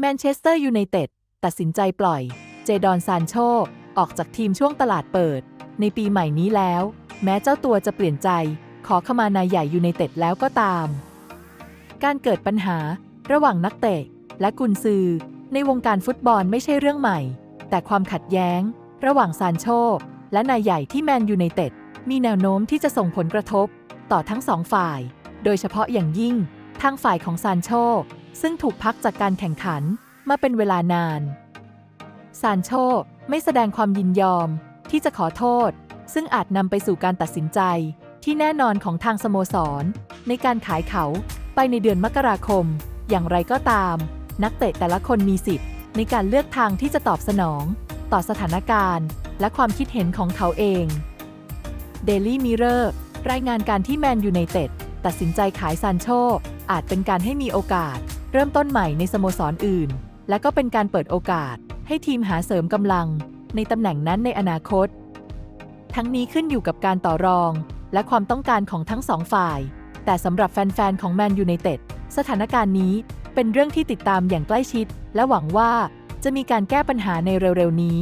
แมนเชสเตอร์ยูไนเต็ดตัดสินใจปล่อย เจดอนซานโช ออกจากทีมช่วงตลาดเปิด ในปีใหม่นี้แล้ว แม้เจ้าตัวจะเปลี่ยนใจ ขอขมานายใหญ่ยูไนเต็ดแล้วก็ตาม การเกิดปัญหาระหว่างนักเตะ และกุนซือ ในวงการฟุตบอลไม่ใช่เรื่องใหม่ แต่ความขัดแย้ง ระหว่างซานโช และนายใหญ่ที่แมนยูไนเต็ดมีแนวโน้มที่จะส่งผลกระทบ ต่อทั้งสองฝ่าย โดยเฉพาะอย่างยิ่งทางฝ่ายของซานโช ซึ่งถูกพักจากการแข่งขันมาเป็นเวลานาน ซานโชไม่แสดงความยินยอมที่จะขอโทษ ซึ่งอาจนำไปสู่การตัดสินใจที่แน่นอนของทางสโมสร ในการขายเขาไปในเดือนมกราคม อย่างไรก็ตาม นักเตะแต่ละคนมีสิทธิ์ ในการเลือกทางที่จะตอบสนอง ต่อสถานการณ์ และความคิดเห็นของเขาเอง Daily Mirror รายงานการที่แมนยูไนเต็ดตัดสินใจขายซานโชอาจเป็นการให้มีโอกาส เริ่มต้นใหม่ในสโมสรออื่น และก็เป็นการเปิดโอกาส ให้ทีมหาเสริมกำลัง ในตำแหน่งนั้นในอนาคต ทั้งนี้ขึ้นอยู่กับการต่อรอง และความต้องการของทั้งสองฝ่าย แต่สำหรับแฟนๆของแมนยูไนเต็ดสถานการณ์นี้เป็นเรื่องที่ติดตามอย่างใกล้ชิด และหวังว่าจะมีการแก้ปัญหาในเร็วๆนี้